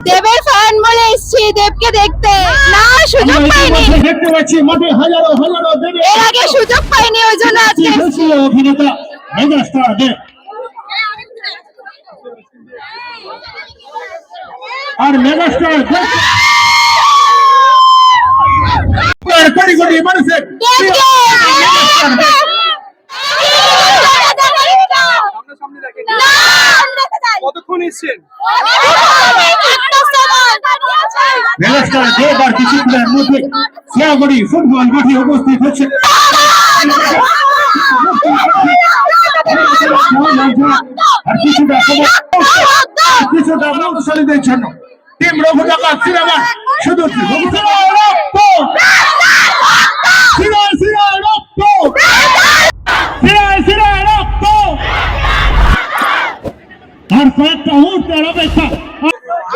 দেবের ফ্যান বলে এসছি দেবকে দেখতে। না। সুযোগ পাইনি। দেখতে পাচ্ছি মাঠে হাজারো হাজারো দেবে। এর আগে সুযোগ পাইনি ওই জন্য আজকে অভিনেতা মেগাস্টার দেব। আর মেগাস্টার দেব। কোটি কোটি মানুষের প্রিয় মেগাস্টার দেব। এসছেন মেগাস্টার দেব আর কিছুদিনের মধ্যে শিয়াগুড়ি ফুটবল মাঠে উপস্থিত হচ্ছে। আর কিছুটা সময় কিছুটা মৌলশালীদের জন্য টিম রঘুটাকা সিনেমা শুধু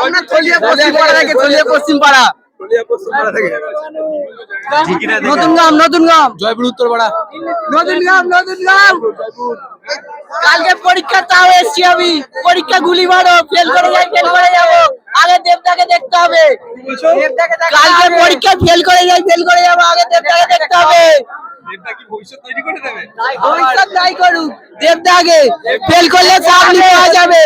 আমরা পশ্চিম পাড়া থেকে থলিয়া পশ্চিম পাড়া। নতুন গ্রাম নতুন গ্রাম। জয়পুর উত্তর পাড়া। নতুন গ্রাম নতুন গ্রাম। কালকে পরীক্ষা তাও এসছি আমি। পরীক্ষা গুলি মারো ফেল করে যাই ফেল করে যাব। আগে দেবদাকে দেখতে হবে। কালকে পরীক্ষা ফেল করে যাই ফেল করে যাব। আগে দেবদাকে দেখতে হবে। দেবদা কি ভবিষ্যৎ তৈরি করে দেবে? ভবিষ্যৎ নাই করুক। দেবদা আগে ফেল করলে সামনে পাওয়া যাবে।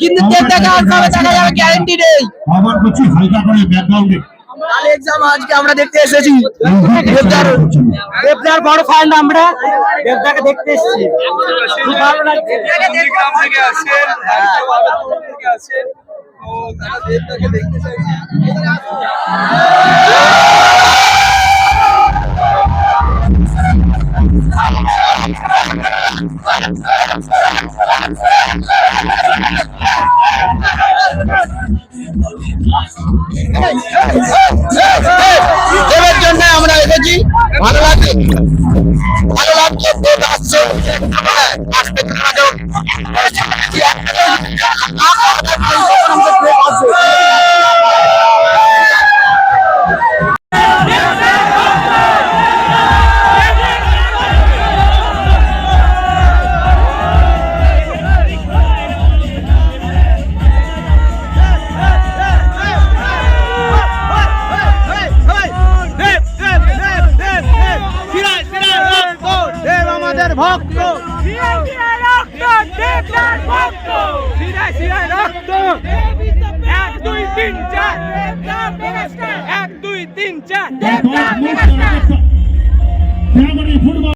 কিন্তু দেবদাকে আর কবে দেখা যাবে গ্যারান্টি নেই। আবার করছি হালকা করে ব্যাকগ্রাউন্ডে কাল এক্সাম আজকে আমরা দেখতে এসেছি। দেবদার দেবদার বড় ফান্ড আমরা। দেবদাকে দেখতে এসেছি। খুব ভালো লাগছে। নন্দীগ্রাম থেকে আসছেন কেউ থেকে আসছেন তো তারা দেবদাকে দেখতে চাইছে। দেবের জন্য আমরা এসেছি। ভালো লাগছে? ভালো লাগছে? দেব আসছে। আসতে দেবদার ভক্ত। এক দুই তিন চার। এক দুই তিন চার।